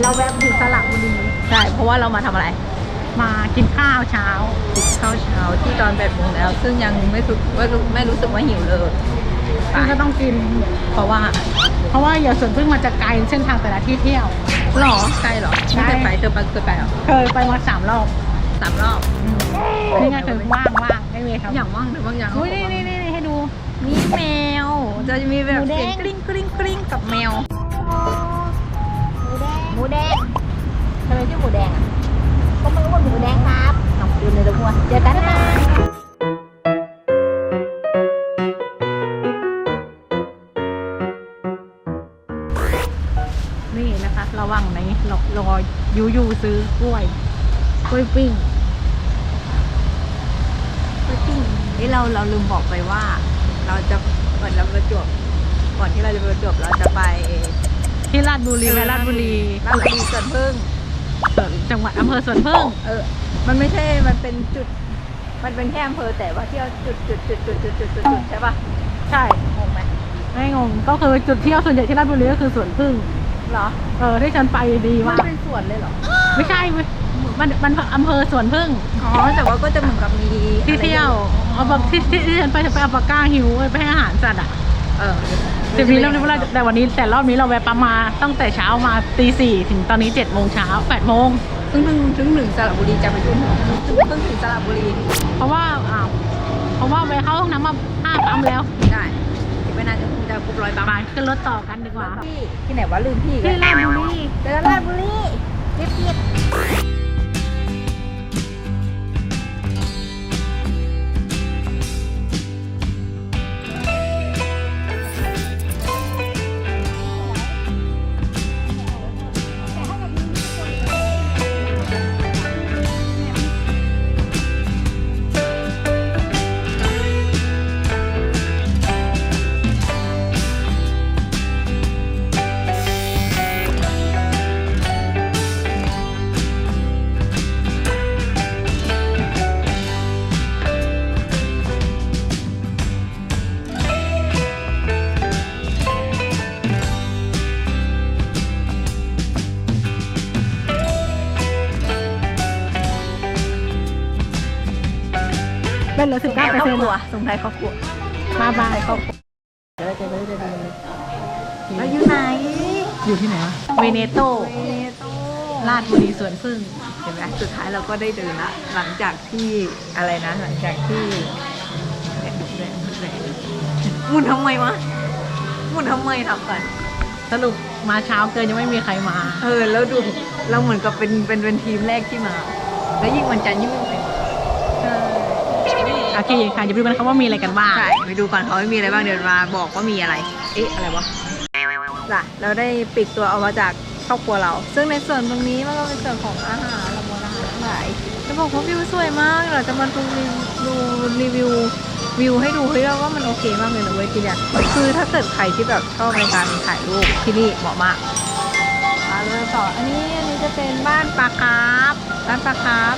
แต่เราแวะถึงสระบุรีใช่เพราะว่าเรามาทำอะไร มากินข้าวเช้ากินข้าวเช้าที่ตอนแปดโมงแล้ว ซึ่งยังไม่รู้ไม่รู้ไม่รู้สึกว่าหิวเลยไปซึ่งก็ต้องกิน เพราะว่าเพราะว่าอย่าสวนพึ่งมันจะไกลเส้นทางแต่ละที่เที่ยวหรอใช่หรอใช่ไม่เคยไปเธอไปเคยไปเหรอเคยไปมาสามรอบสามรอบนี่ไงคือว่างว่างไม่มีครับอย่างว่างหรือบางอย่างอุ้ยนี่นี่นี่ให้ดูมีแมวจะมีแบบหมูแดงเสียงกริ๊งกริ๊งกริ๊งกับแมวห มูแดงทำไมชื่อหมูแดงอะก็ไม่รู้ว่าหมูแดงครับลองดูเลยทุกคนเจอกันนะนี่นะคะ ระวังในรอรอยูยูซื้อกล้วยกล้วยปิ้งกล้วยปิ้งนี่เราเราลืมบอกไปว่า เราจะเหมือนเราประจวบก่อนที่เราจะไปประจวบเราจะไป ที่ราชบุรีใไหมราชบุรีราชบุรีสวนพึ่งจังหวัดอำเภอสวนพึ่งเออ มันไม่ใช่ มันเป็นจุด มันเป็นแค่อำเภอแต่ว่าเที่ยวจุดจุดจุดจุดจุดจุดจุดใช่ปะใช่งงไหมไม่งง ก็คือจุดเที่ยวส่วนใหญ่ที่ราชบุรีก็คือสวนพึ่งเหรอ เออที่ฉันไปดีว่ามันเป็นสวนเลยเหรอ ไม่ใช่ มันมันอำเภอสวนพึ่ง อ๋อ แต่ว่าก็จะเหมือนกับมีที่เที่ยว เอาแบบที่ที่ฉันไปไปอัปปาก้าหิวไปให้อาหารสัตว์อะ เออจะมีเรื่องนี้ว่าแต่วันนี้แต่รอบนี้เราแวะปั๊มมาตั้งแต่เช้ามาตีสี่ถึงตอนนี้เจ็ดโมงเช้าแปดโมงซึ่งถึงถึงหนึ่งสระบุรีจะไปถึงถึงเพิ่งถึงสระบุรีเพราะว่าอ้าวเพราะว่าไปเข้าห้องน้ำมาห้าปั๊มแล้วได้ที่ไม่น่าจะคงจะครบร้อยปั๊มไปขึ้นรถต่อกันดีกว่าที่ที่ไหนวะลืมที่อีกที่แล้วราชบุรีเจอราชบุรีรีบ ซ็นคต์รัวสงท้ายครอบครัวมาบายครอบครัวเดี๋ยวเราจะไปเดินเลยแล้วอยู่ไหน อยู่ที่ไหนวะเวเนโตเวเนโตราชบุรีสวนพึ่งเห็นไหมสุดท้ายเราก็ได้เดินละหลังจากที่อะไรนะ หลังจากที่แหวนแหวนแหวนหมุนทำไมวะหมุนทำไมทำกันสรุปมาเช้าเกินยังไม่มีใครมา เออ แล้วดูเราเหมือนกับเป็นเป็นเป็นทีมแรกที่มา แล้วยิ่งวันจันทร์ยิ่งไม่มีใครมาโอเคค่ะจะไปดูกันครับว่ามีอะไรกันบ้างใช่ไปดูก่อนเขาไม่มีอะไรบ้างเดี๋ยวมาบอกว่ามีอะไร เอ๊ะอะไรวะล่ะเราได้ปลีกตัวออกมาจากครอบครัวเรา ซึ่งในส่วนตรงนี้มันก็เป็นส่วนของอาหารละมวนอาหารทั้งหลายจะบอกว่าวิวสวยมากเราจะมาดูรีดูรีวิววิวให้ดูเฮ้ยเราว่ามันโอเคมากเลยนะเว้ยทีเนี้ยคือถ้าเกิดใครที่แบบชอบในการถ่ายรูปที่นี่เหมาะมากมาเลยต่ออันนี้อันนี้จะเป็นบ้านปลาคาร์ฟบ้านปลาคาร์ฟ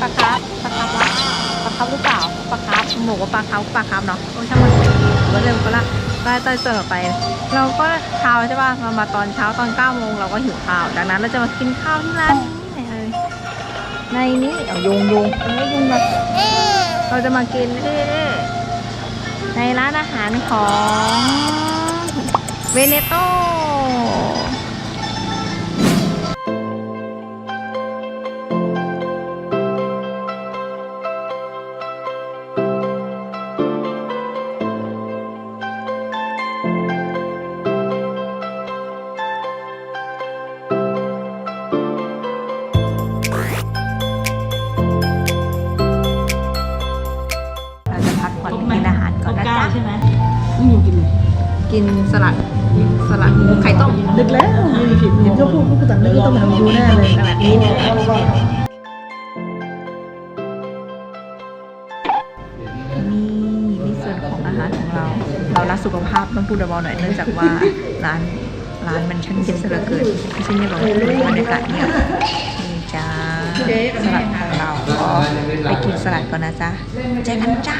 ปลาคาร์ฟปลาคาร์ฟวะปลา คร์ฟหรือเปล่าปลาคร์ฟหมูกับปลาคร์ฟปลาคร์ฟเนาะโอ้ช่างมันก็เริ่มก็ละได้ต่อยเสิร์ฟไป เราก็เช้าใช่ป่ะเรามาตอนเช้าตอน9โมงเราก็หิวข้าวจากนั้นเราจะมากินข้าวที่ร้านนี้ไหนเอ่ยในนี้เอายงยงเอ้ยยงมาเราจะมากินในร้านอาหารของเวเนโต ต่างเรื่องต้องมาดูแน่เลยนั่นแหละรู้ว่านี่ในส่วนของอาหารของเรา เรารักสุขภาพต้องพูดเบาๆหน่อยเนื่องจากว่าร้านร้านมันช่างเงียบเสียเหลือเกินไม่ใช่เงียบหรอกบรรยากาศเงียบนี่จ้าสลัดของเราก็ไปกินสลัดก่อนนะจ๊ะเจอกันจ้า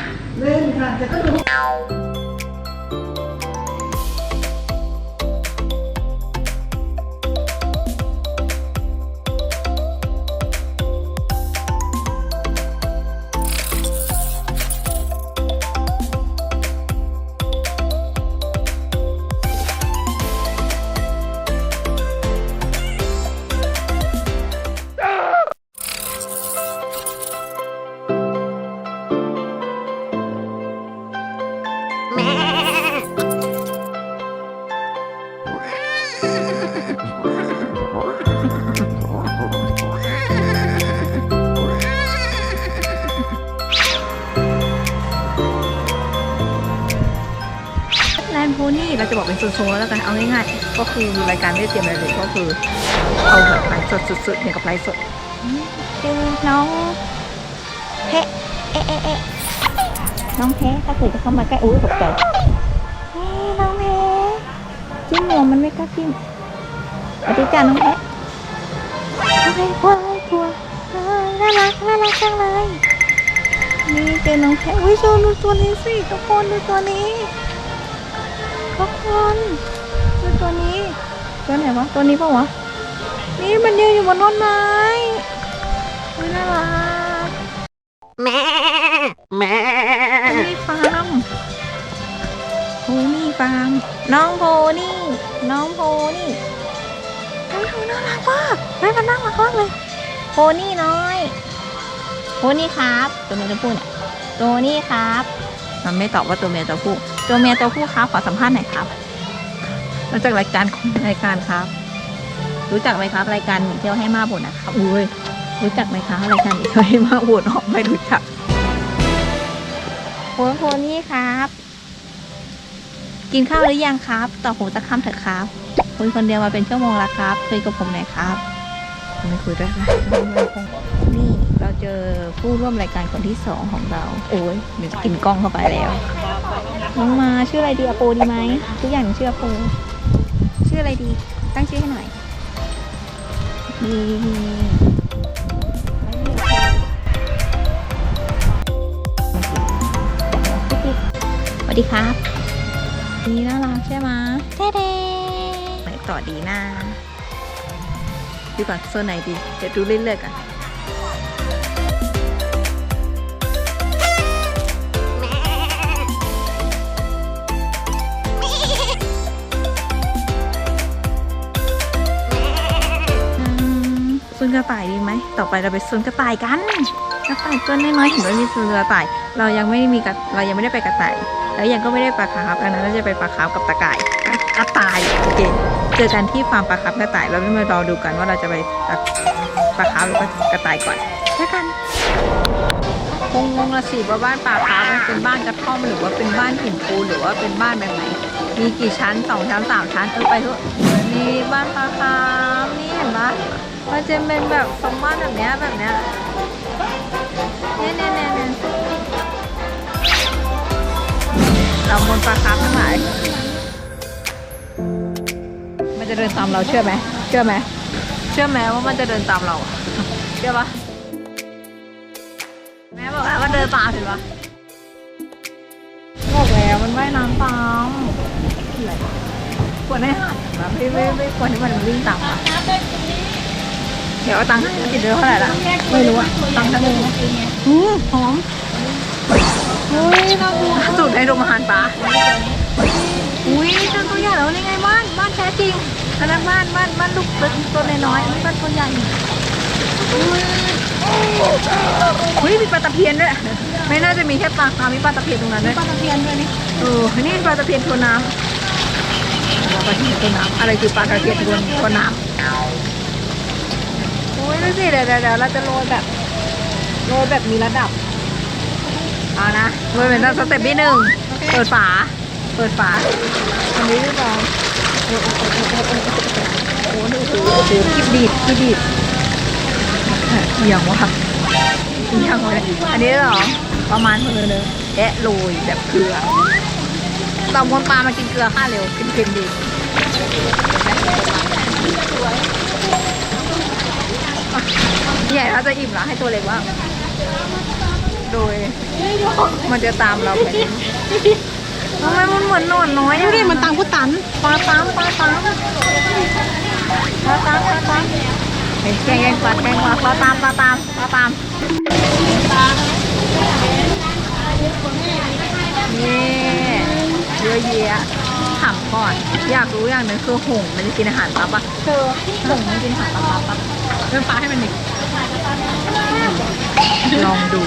นี่เราจะบอกเป็นโซนๆแล้วกันเอาง่ายๆก็คือรายการไม่ได้เตรียมอะไรเลยก็คือเอาแบบไลฟ์สดสุดๆเนี่ยกับไลฟ์สดคือน้องเพะเอ๊ะเอ๊ะเอ๊ะน้องเพะถ้าเกิดจะเข้ามาใกล้อุ้ยตกใจเฮ้น้องเพะจิ้มหัวมันไม่กล้าจิ้มสวัสดีจ้าน้องเพะน้องเพะกลัวกลัวเฮ้ยน่ารักน่ารักจังเลยนี่เจอน้องแพะอุ้ยโชว์ดูตัวนี้สิทุกคนดูตัวนี้ คนดูตัวนี้ ตัวไหนวะ ตัวนี้ปะวะ นี่มันยืนอยู่บนต้นไม้อุ้ยน่ารักแม่แม่โพนี่ฟาร์มโพนี่ฟาร์ม น้องโพนี่ น้องโพนี่เฮ้ยน่ารักมากเฮ้ยมันน่ารักมากเลยโพนี่น้อยโพนี่ครับ ตัวเมียตัวผู้เนี่ยตัวนี้ครับ มันไม่ตอบว่าตัวเมียตัวผู้ ตัวเมียตัวผู้ครับขอสัมภาษณ์หน่อยครับมาจากรายการของรายการครับ รู้จักไหมครับ รายการหนีเที่ยวให้มาบ่นนะครับอุ้ยรู้จักไหมครับรายการหนีเที่ยวให้มาบ่นออกไม่รู้จักโพโพนี่ครับ กินข้าวหรือยังครับตอบผมสักคำเถอะครับคุยคนเดียวมาเป็นชั่วโมงแล้วครับคุยกับผมหน่อยครับไม่คุยด้วยนะนี่ เราเจอผู้ร่วมรายการคนที่สองของเรา โอ้ยเดี๋ยวจะกินกล้องเข้าไปแล้วน้องมาชื่ออะไรดีอะโปดีไหมทุกอย่างชื่ออะโปชื่ออะไรดี ตั้งชื่อให้หน่อยนี่สวัสดีครับนี่น่ารักใช่ไหมเท่เด้ไหนต่อดีนะดูก่อนโซนไหนดี เดี๋ยวดูเรื่อยๆกัน ซนกระต่ายดีไหม ต่อไปเราไปโซนกระต่ายกัน กระต่ายตัวน้อยๆเห็นว่ามีโซนกระต่าย เรายังไม่มีกระเรายังไม่ได้ไปกระต่าย แล้วยังก็ไม่ได้ปลาคาร์ฟอันนั้นเราจะไปปลาคาร์ฟกับตะก่ายกระต่ายโอเคเจอกันที่ฟาร์มปลาคาร์ฟกระต่าย เราไม่มารอดูกันว่าเราจะไปปลาคาร์ฟหรือกระต่ายก่อนเจอกันคงงงละสิว่าบ้านปลาคาร์ฟมันเป็นบ้านกระท่อมหรือว่าเป็นบ้านหินปูหรือว่าเป็นบ้านแบบไหน มีกี่ชั้นสองชั้นสามชั้นเออไปเถอะนี่บ้านปลาคาร์ มันจะเป็นแบบทรงบ้านแบบเนี้ยแบบเนี้ยเนี่ยเนี่ยเนี่ยเนี่ยเราบนปลาคาร์ฟทั้งหลายมันจะเดินตามเราเชื่อไหมเชื่อไหมเชื่อไหมว่ามันจะเดินตามเราอะเชื่อปะแม่บอกแล้วว่าเดินตามเห็นปะบอกแล้วมันว่ายน้ำตามอะไรควรให้หัดนะไม่ไม่ไม่ควรที่มันวิ่งตามอะเดี๋ยวเอาตังค์ให้ติดเดือนเท่าไหร่ละไม่รู้อะตังค์ทั้งนึงอืมหอมเฮ้ยน่ากลัวสูตรให้ดมอาหารปลาอุ้ยเจอตัวใหญ่แล้วนี่ไงบ้านบ้านแท้จริงอันนั้นบ้านบ้านบ้านลูกเป็นตัวน้อยๆอันนี้บ้านตัวใหญ่อุ้ยอุ้ยมีปลาตะเพียนด้วยไม่น่าจะมีแค่ปลาคามีปลาตะเพียนตรงนั้นด้วยปลาตะเพียนด้วยนี่เออนี่ปลาตะเพียนทวนน้ำปลาตะเพียนทวนน้ำอะไรคือปลาตะเพียนทวนทวนน้ำ อุ้ยดูสิเดี๋ยวเดี๋ยวเดี๋ยวเราจะโรยแบบโรยแบบมีระดับ เอานะโรยเป็นสเต็ปที่หนึ่งเปิดฝา เปิดฝาอันนี้หรือเปล่าโอ้โหโอ้โหโอ้โหโอ้โหโอ้โหโอ้โหคิดดีดคิดดีดเอียงวะเอียงเลยอันนี้เหรอประมาณมือนึงแอะโรยแบบเกลือตอมคนปลามากินเกลือค่าเร็วกินเค็มดี ใหญ่เราจะอิ่มแล้วให้ตัวเล็กว่างโดย มันจะตามเราไปทำไมมันเหมือนหนอนน้อยอะนี่มันตังพุตันปลาตามปลาตามปลาตามปลาตามเห็นแกงแกงปลาแกงปลาปลาตามปลาตามปลาตามนี่เยอะแยะถามก่อน อยากรู้อย่างหนึงคือหงส์มันจะกินอาหารปลาปะเธอหงส์มันกินอาหารปลาปะเดินปลาให้มันดิ ลองดู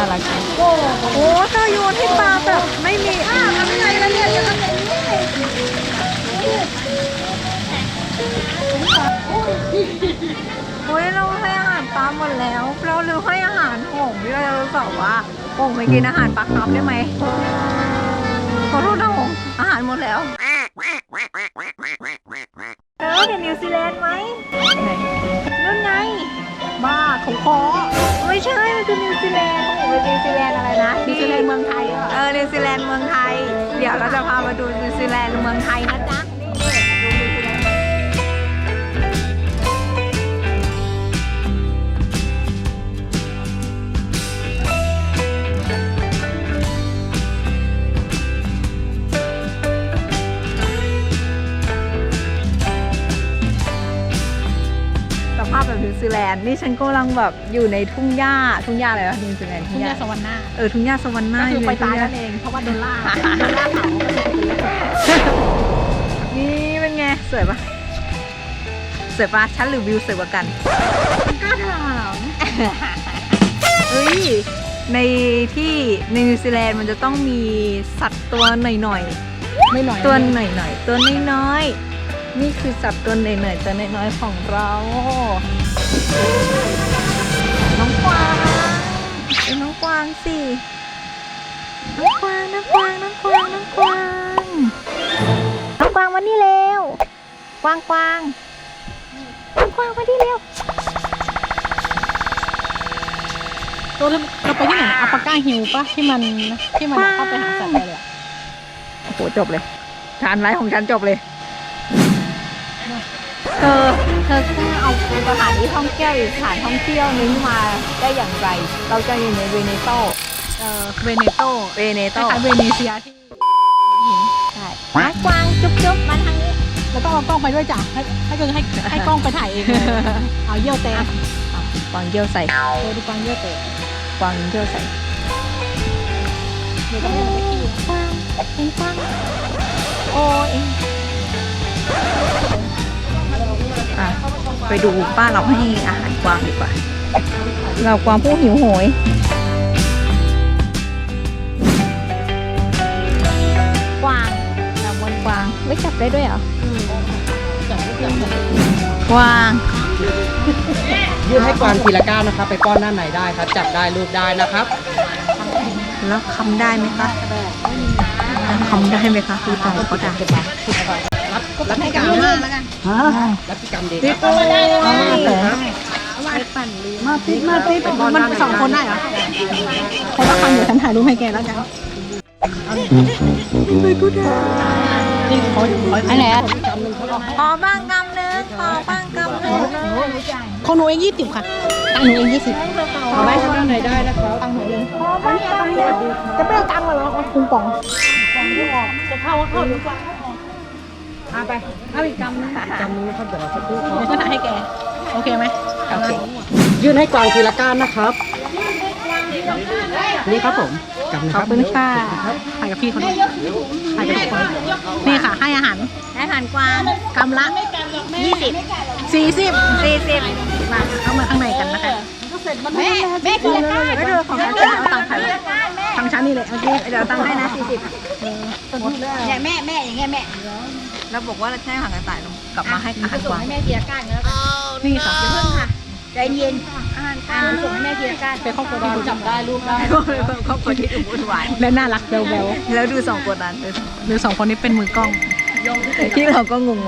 น่ารักจังโอ้เธอโยนให้ปลาแบบไม่มีอ่าทำไงล่ะเนี่ยจะทำอย่างนี้โอ้ยเราให้อาหารปลาหมดแล้ว เราลืมให้อาหารหงที่เราจะสอบว่าหงส์ไปกินอาหารปลาครับได้ไหมขอโทษนะหงอาหารหมดแล้ว พามาดูนิวซีแลนด์เมืองไทยนะ สภาพแบบนิวซีแลนด์นี่ฉันกำลังแบบอยู่ในทุ่งหญ้าทุ่งหญ้าอะไรวะนิวซีแลนด์ทุ่งหญ้าสวรรค์หน้าเออทุ่งหญ้าสวรรค์หน้าก็คือไปตายอยู่นั่นในเอทุ่งหญ้งเพราะว่าโดนล่าโดนล่าเผานี่เป็นไงสวยปะสวยปะฉันหรือวิวสวยกว่ากันกล้าถามเฮ้ย ในที่ในนิวซีแลนด์มันจะต้องมีสัตว์ตัวหน่อยไม่หน่อยๆตัวหน่อยๆ ตัวน้อยๆ นี่คือสัตว์ตัวหน่อยๆตัวน้อยๆของเรา น้องกวางเป็นน้องกวางสิ น้องกวาง น้องกวาง น้องกวาง น้องกวาง น้องกวางมานี่เร็ว กวางกวาง น้องกวางมานี่เร็วตัวที่เราไปที่ไหนนะอัปปาก้าฮิวปะที่มันที่มันเข้าไปหาสัตว์ได้เลยอะโอ้โหจบเลยทานไลฟ์ของฉันจบเลย เธอเธอกล้าเอาสถานที่ท่องเที่ยวหรือสถานท่องเที่ยวนี้มาได้อย่างไร เราจะอยู่ในเวเนโตเออเวเนโตเวเนคโตล้ายๆเวเนเซียที่ใช่น้องกวางจุ๊บจุ๊บมาทางนี้แล้วต้องเอากล้องไปด้วยจ้ะให้ให้ให้ให้ให้กล้องไปถ่ายเองเลยเอาเยี่ยวเตะกวางเยี่ยวใส่เออดูกวางเยี่ยวเตะกวางเยี่ยวใส่เดี๋ยวต้องให้มันไปขี้กวางเป็นกวางโอ้ยอ่ะไปดูป้าเราให้อาหารกวางดีกว่า เรากวางผู้หิวโหยกวางเราบนกวางไม่จับได้ด้วยเหรอจับจับจับกวางยื่นให้กวางทีละก้าวนะครับ ไปป้อนด้านในได้ครับ จับได้รูปได้นะครับ แล้วคำได้ไหมคะคำได้ไหมคะคือตายเขาด่ารับพิกรรมมากแล้วกันรับพิกรรมดีครับมาติดมาติดมันสองคนได้เหรอคนละคำเดี๋ยวฉันถ่ายรูปให้แกแล้วกันนี่เขาเขาอันไหนอะขอบ้างกำหนึ่งขอบ้างกำหนึ่งของหนูเองยี่สิบค่ะตังค์หนูเองยี่สิบเอาไว้ด้านในได้นะครับตังค์หนูเองจะไม่เอาตังค์มาเหรอเอาคุงป่องป่องที่ออกจะเข้าเข้าหรือเปล่า เอาไป เอาอีกกำหนึงจำนี้นะครับเดี๋ยวเราสักครู่คเดี๋รัยวบฉันถ่ายให้แก โอเคไหมโอเค ยื่นให้กวางทีละก้าวนะครับ นี่ครับผมกำนะขคอบรับคุณค่ะถ่ายกับพี่เขาด้วยถ่ายกับทุกคนนี่ค่ะ ให้อาหารอาหารกวางกำละยี่สิบสี่สิบสี่สิบมาเข้ามาข้างในกันนะคะแม่แม่คือก้าไม่ดูของฉันเอาตังค์ใครทางชั้นนี่เลยเมื่อกี้เดี๋ยวเอาตังค์ให้นะสี่สิบเนี่ยแม่แม่อย่างเงี้ยแม่ แล้วบอกว่าเราใช้อาหารกระต่ายลงกลับมาให้อาหารกวางให้แม่ทีละก้านแล้วกันนี่ค่ะอย่าเพิ่งค่ะใจเย็นอาหารก้านส่งให้แม่ทีละก้านเป็นครอบครัวที่จับได้รูปได้ก็เป็นครอบครัวที่อบอุ่นหวานและน่ารักเบลเบลแล้วดูสองคนนั้นหรือสองคนนี้เป็นมือกล้องที่เราก็งงโ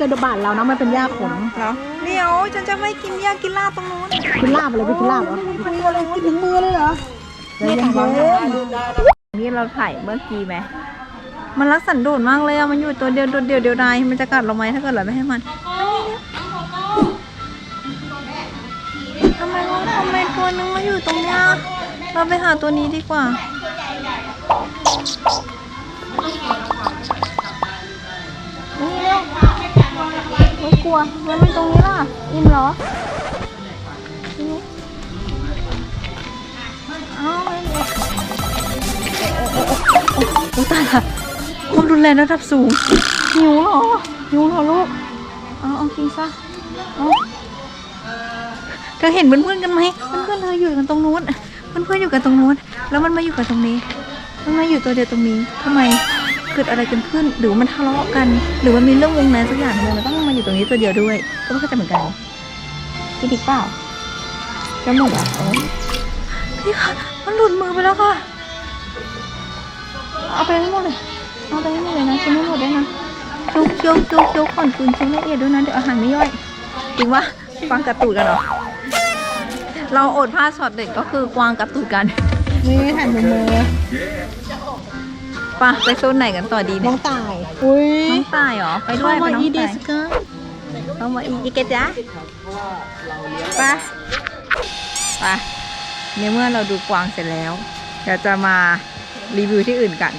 มันมันโดนแล้วมันจะบาดเรานะมันเป็นหญ้าขนเหรอเดี๋ยวฉันจะไม่กินยากินลาบตรงนู้นกินลาบอะไรไปกินลาบเหรอกินอะไรกินถึงมือเลยเหรอนี่ถังร้อนนี่เราถ่ายเมื่อกี้ไหม มันรักสันโดษมากเลยอะมันอยู่ตัวเดียวตัวเดียวเดียวดายมันจะกัดเราไหมถ้าเกิดเราไม่ให้มันทำไมวะทำไมตัวนึงมาอยู่ตรงเนี้ยเราไปหาตัวนี้ดีกว่า ไม่กลัวแล้วมันตรงนี้ล่ะ อิ่มเหรอเอ้าไม่เล็กโอ้ตายละความรุนแรงระดับสูงหิวเหรอหิวเหรอลูกเอาเอากินซะเอาเธอเห็นเพื่อนๆกันไหมเพื่อนๆเธออยู่กันตรงนู้นเพื่อนๆอยู่กันตรงนู้น แล้วมันมาอยู่กันตรงนี้ มันมาอยู่ตัวเดียวตรงนี้ทำไม เกิดอะไรกันขึ้น หรือว่ามันทะเลาะกัน หรือว่ามีเรื่องวงในสักอย่างทำไมมันต้องมาอยู่ตรงนี้ตัวเดียวด้วย ก็ไม่เข้าใจเหมือนกันกินอีกเปล่าจะหมดอะโอ้พี่คะมันหลุดมือไปแล้วค่ะ เอาไปให้หมดเลย เอาไปให้หมดเลยนะกินไม่หมดได้นะเคี้ยวเคี้ยวเคี้ยวเคี้ยวก่อนคืนเคี้ยวละเอียดด้วยนะเดี๋ยวอาหารไม่ย่อยจริงปะฟังกระตูดกันเหรอ เราอดพลาดช็อตเด็ดก็คือกวางกระตูดกันนี่ถ่ายมุมมือไปะไปโซนไหนกันต่อดีน้เนี่อยงตาย อุ้ยน้องตายเหรอ ไปด้วยเข้าไปมาน้องอีเดตายสกาต้องมาอีกเกจ้ะไปไปในเมื่อเราดูกวางเสร็จแล้วเดี๋ยวจะมารีวิวที่อื่นกัน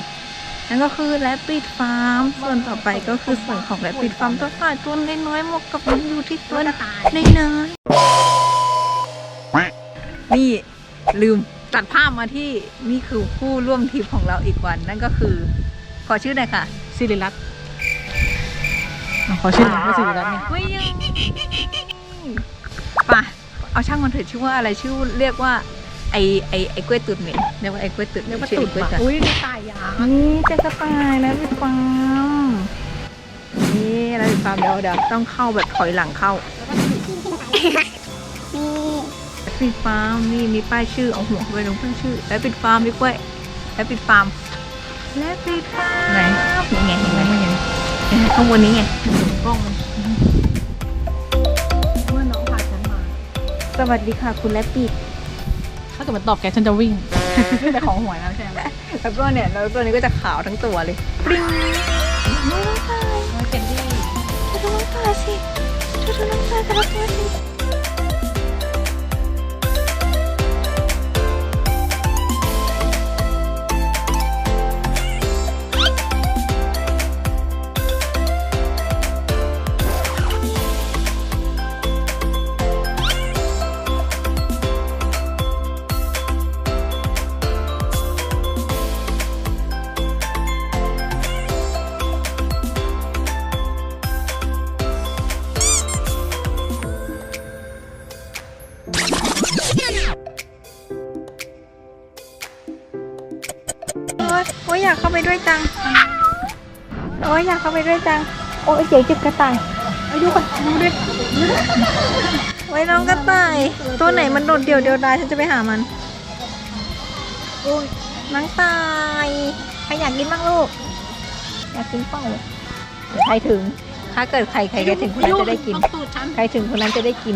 นั่นก็คือแรปปิดฟาร์ม ส่วนต่อไปก็คือส่วนของแรปปิดฟาร์มตัวต่ายตัวน้อยๆเหมาะกับมันอยู่ที่ตัวในน้ำนี่ลืม ตัดภาพมาที่นี่คือผู้ร่วมทริปของเราอีกวันนั่นก็คือ ขอชื่อหน่อยค่ะสิริรัตน์อะขอชื่อหน่อยว่าสิริรัตน์เนี่ยไม่ยังป่ะเอาช่างมันเถอะชื่อว่าอะไรชื่อเรียกว่าไอไอไอกล้วยตุดเหม็นเรียกว่าไอกล้วยตุดเรียกว่าชื่อตุ่นไอ้กล้วยปะตุดอุ้ยนี่ตายยานี่เจะกระต่ายแล้วพี่ฟาร์มนี่แล้วพี่ฟาร์มเดี๋ยวเดี๋ยวต้องเข้าแบบถอยหลังเข้า ปิดฟาร์มนี่มีป้ายชื่อเอาหัวไปตรงป้ายชื่อ แล้วปิดฟาร์มพี่กล้วยแล้วปิดฟาร์มแล้วปิดฟาร์มไหนนี่ไงเห็นไหมเห็นไหมเห็นข้างบนนี้ไงกล้องเมื่อน้องพาฉันมาสวัสดีค่ะคุณแรปปิดถ้าเกิดมันตอบแกฉันจะวิ่งแต่ของหวยแล้วใช่ไหมแล้วก็เนี่ยแล้วตัวนี้ก็จะขาวทั้งตัวเลยปริ้งน้องตายเจนดี้เธอดูน้ำตาสิเธอดูน้ำตาแต่ละตัวสิ ไปด้วยจัง โอ๊ยเจ๋จิบกระต่ายไปดูก่อนดูดิไว้น้องกระต่าย ตัวไหนมันโดดเดี่ยวเดียวดายฉันจะไปหามันโอ้ยน้องตายใครอยากกินบ้างลูก อยากกินเปล่าใครถึง ถ้าเกิดใครใครใครถึงคนนั้นจะได้กินต้องตูดฉันใครถึงคนนั้นจะได้กิน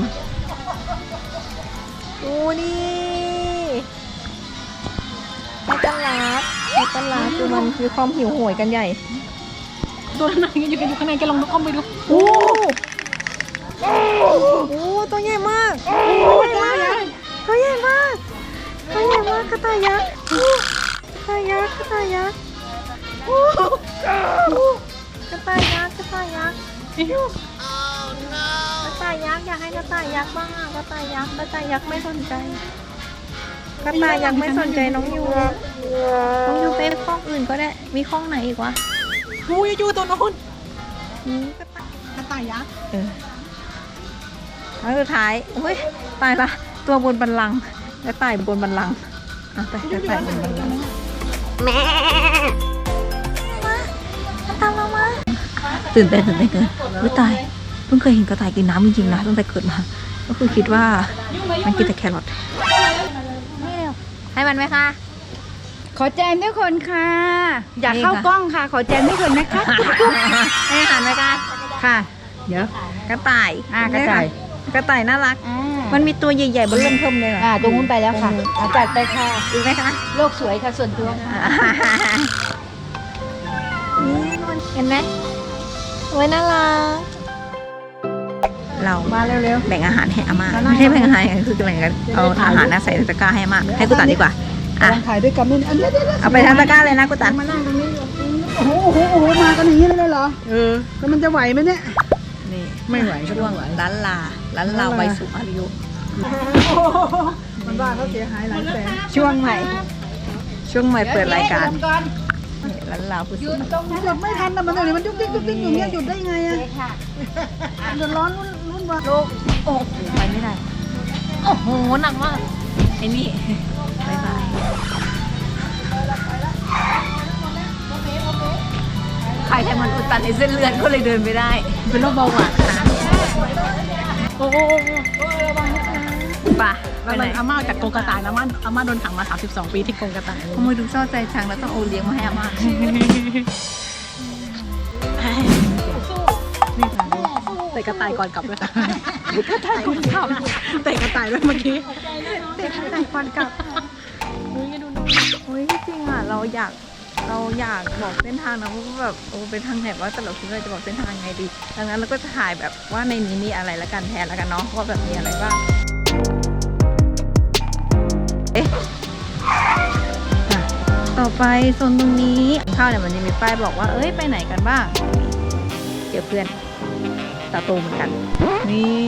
ดูนี่ไอ้ตลาดไอ้ตลาดคือมันมีความหิวโหยกันใหญ่ ตัวไหนอยู่กันอยู่ข้างในแกลองดูอ้อมไปดูโอ้โหตัวใหญ่มากตัวใหญ่มากตัวใหญ่มากตัวใหญ่มากกระต่ายยักษ์กระต่ายยักษ์กระต่ายยักษ์โอ้กระต่ายยักษ์กระต่ายยักษ์กระต่ายยักษ์อยากให้กระต่ายยักษ์บ้างอะกระต่ายยักษ์กระต่ายยักษ์ไม่สนใจกระต่ายยักษ์ไม่สนใจน้องยูน้องยูไปข้องอื่นก็ได้มีข้องไหนอีกวะ หูยอยู่ตัวนู้นอืมกระต่ายกระต่ายยักษ์เออแล้วสุดท้ายอุ้ยตายละ ตัวบนบันลังก์และตายบนบันลังก์อะไปไปไปบนบันลังก์แม่มาตามเรามาตื่นเต้นตื่นเต้นเกินอุ้ยตายเพิ่งเคยเห็นกระต่ายกินน้ำจริงๆนะตั้งแต่เกิดมา ก็คือคิดว่ามันกินแต่แครอทให้มันไหมคะขข อแจมด้วยคนค่ะ อยากนี่เข้าค่ะกล้องค่ะ ขอแจมด้วยคนนะคะจุ๊บให้อาหารไหมคะๆค่ะ เดี๋ยวกระต่ายอ่ากระต่ายกระต่ายน่ารักอ่ามันมีตัวใหญ่ๆบนเริ่มเทิมเลยเหรออ่าตรงนู้นไปแล้วค่ะอ่าจัดไปค่ะอีกไหมคะโลกสวยค่ะส่วนตัวค่ะนี่มันเห็นไหมโอ้ยน่ารักเรามาเร็วแบ่งอาหารให้อาม่ามานั่งไม่ใช่แบ่งอาหารคือแบ่งกันเอาอาหารนะใส่ในตะกร้าให้อาม่าให้กูตันดีกว่าๆ อะกำลังถ่ายด้วยกันนี่อันเนี้ยเดี๋ยวเอาไปทั้งตะกร้าเลยนะกูตันมานั่งตรงนี้โอ้โหโอ้โหโอ้โหมากันอย่างนี้เลยเหรอเออแล้วมันจะไหวไหมเนี่ย นี่ไม่ไหวก็ช่ต้วองงไหวร้านลาร้านลาวัยสูงอายุมันบ้าเขาเสียหายหลายแสนช่วงใหม่ ช่วงใหม่เปิดรายการเดี๋วก่อนนี่ร้านลาผู้สูงอายุตรงนี้หยุดไม่ทันนะมันเดี๋ยวนี้มันยุกยิกยุกยิกอยู่เนี้ยหยุดได้ยังไงอะเดือดร้อนรุ่นรุ่นวะโลกโอ้โหไปไม่ได้โอ้โหหนักมาก ไอ้นี่บายบายใครให้มันอุดตันในเส้นเลือดก็เลยเดินไม่ได้ เป็นโรคเบาหวานค่ะโอ้โหป่ะไปแล้วไหนมันอาม่าจากกรงกระต่ายนะอาม่าอาม่าโดนขังมา 32 ปีที่กรงกระต่ายขโมยดูเศร้าใจจังแล้วต้องเอาเลี้ยงมาให้อาม่านี่ค่ะเตะกระต่ายก่อนกลับด้วยค่ะกระต่ายก่อนกลับเตะกระต่ายด้วยเมื่อกี้ เด็กแต่งฟันกลับเฮ้ยดูหน่อยเฮ้ยจริงอะเราอยากเราอยากบอกเส้นทางนะว่าแบบโอ้เป็นทางไหนว่าแต่เราคิดว่าจะบอกเส้นทางไงดี ดังนั้นเราก็จะถ่ายแบบว่าในนี้มีอะไรละกันแทนละกันเนาะว่าแบบมีอะไรบ้างเอ๊ะอะต่อไปโซนตรงนี้ข้าวเนี่ยมันจะมีป้ายบอกว่าเอ้ยไปไหนกันบ้างเดี๋ยวเพื่อนตาโตเหมือนกันนี่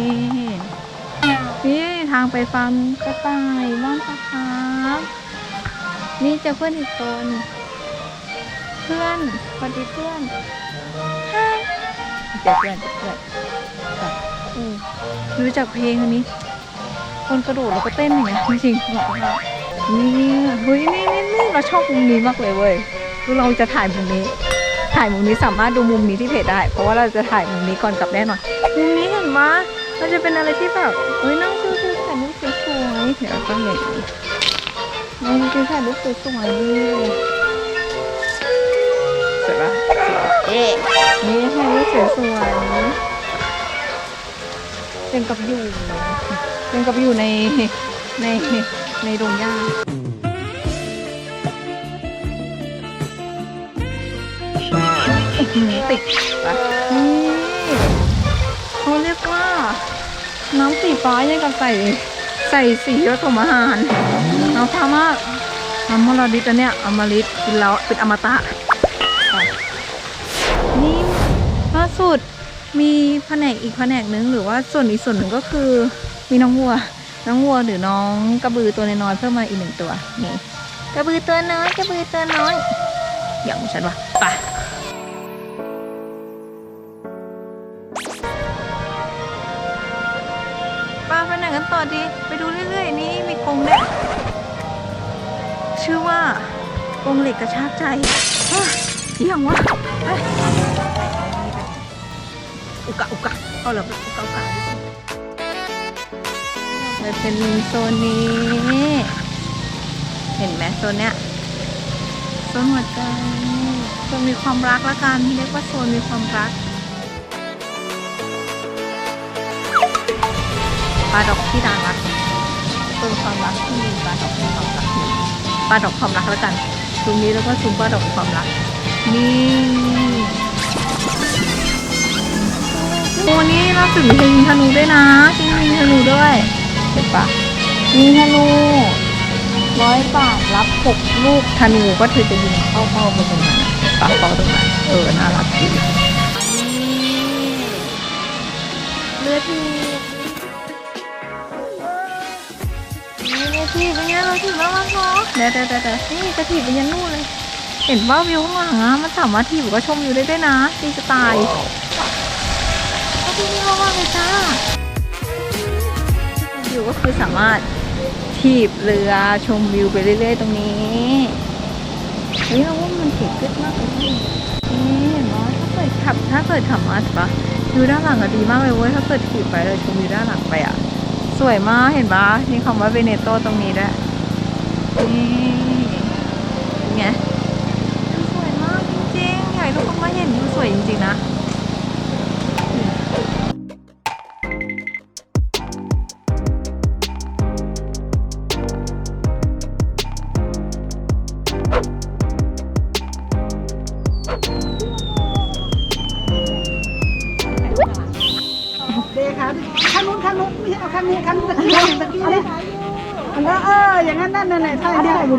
นี่ ทางไปฟาร์มกระต่ายบ้านปะครับนี่จอเพื่อนอีกคนเพื่อนสวัสดีเพื่อนฮายเจอเพื่อนเพื่อนรู้จักเพลงอันนี้ คนกระโดดแล้วก็เต้นอย่างเงี้ยจริงๆบอกว่านี่เฮ้ยนี่นี่นี่เราชอบมุมนี้มากเลยเว้ยคือเราจะถ่ายมุมนี้ ถ่ายมุมนี้สามารถดูมุมนี้ที่เพจได้ เพราะว่าเราจะถ่ายมุมนี้ก่อนกลับแน่นอนมุมนี้เห็นไหมมันจะเป็นอะไรที่แบบเฮ้ยนั่งชิว วยเดี๋ยวต้องอย่างนี้นั่งชิวๆถ่ายรูปสวยๆดีสวยปะสวเอ๊นี่ถ่ายรูปสวยๆเป็นกับอยู่เป็นกับอยู่ในในในดงหญ้าติดปะนี่เขาเรียกว่า น้ำสีฟ้ายังกับใส่ ใส่สีผสมอาหารน้ำฟ้ามากน้ำมรดิตอันเนี้ยอมฤตกินแล้วเป็นอมตะ นี่ล่าสุดมีแผนกอีกแผนกนึงหรือว่าส่วนอีกส่วนหนึ่งก็คือมีน้องวัว น้องวัวหรือน้องกระบือตัวน้อยเพิ่มมาอีกหนึ่งตัวนี่กระบือตัวน้อยกระบือตัวน้อยอย่างฉันวะไป ไปดีไปดูเรื่อยๆ นี่มีกรงเนี่ยชื่อว่ากรงเหล็กกระชากใจฮะอีหยังวะอุกะอุกะเอาเหรออุกะอุกะมันเป็นโซนนี้ เห็นไหมโซนเนี้ยโซนหัวใจโซนมีความรักละกันที่เรียกว่าโซนมีความรัก ปลาดอกที่ดารักโซนความรักที่มีปลาดอกมีความรักอยู่ปลาดอกความรักและกันตรงนี้แล้วก็ซุมปลาดอกความรัก นี่โอ้นี่เราถึงมียิงธนูด้วยนะที่มียิงธนูด้วยเห็นปะมีธนูร้อยบาทรับหกลูกธนูก็เธอจะยิงเข้าเป้าไปตรงนั้นเห็นปะเป้าตรงนั้นเออน่ารักดีเลือดที นี่เลือดทีเป็นไงเราถือน่ารักเนาะเดี๋ยวเดี๋ยวเดี๋ยวเดี๋ยวนี่จะถีบไปยันนู่นเลย เห็นว่าวิวข้างหลังอะมันสามารถถีบหรือว่าชมวิวได้ด้วยนะดีสไตล์ก็ที่นี่มากๆเลยจ้าวิวก็คือสามารถถีบเรือชมวิวไปเรื่อยๆ ตรงนี้เฮ้ยเราว่ามันเก๋ขึ้นมากเลยนี่เห็นไหมถ้าเกิดขับถ้าเกิดขับมาใช่ปะวิวด้านหลังก็ดีมากเลยเว้ยถ้าเกิดถีบไปเลยชมวิวด้านหลังไปอะ สวยมากเห็นปะมีคำว่าเวเนโตตรงนี้ด้วยนี่ไงสวยมากจริงๆอยากให้ทุกคนมาเห็นวิวสวยจริงๆนะ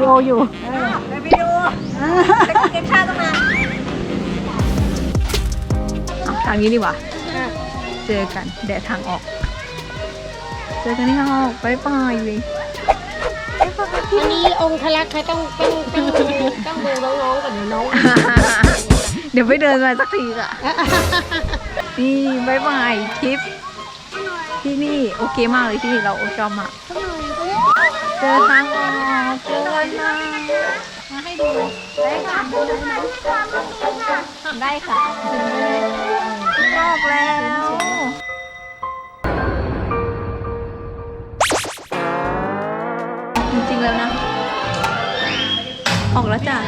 ถ่ายเดียววิดีโออยู่เอาทางนี้ดีกว่า เจอกันแดดทางออก เจอกันที่ทางออกบายบายเลยอันนี้องค์พลักษ์เขาต้องต้องต้องต้องดูน้องๆก่อนเดี๋ยวน้องเดี๋ยวไปเดินมาสักทีอะ นี่บายบายทริปที่นี่โอเคมากเลยที่นี่เราชอบมากเจอทางออก เจอกันนะมาให้ดูได้ค่ะได้ค่ะออกแล้วจริงๆแล้วนะ ออกแล้วจ้ะ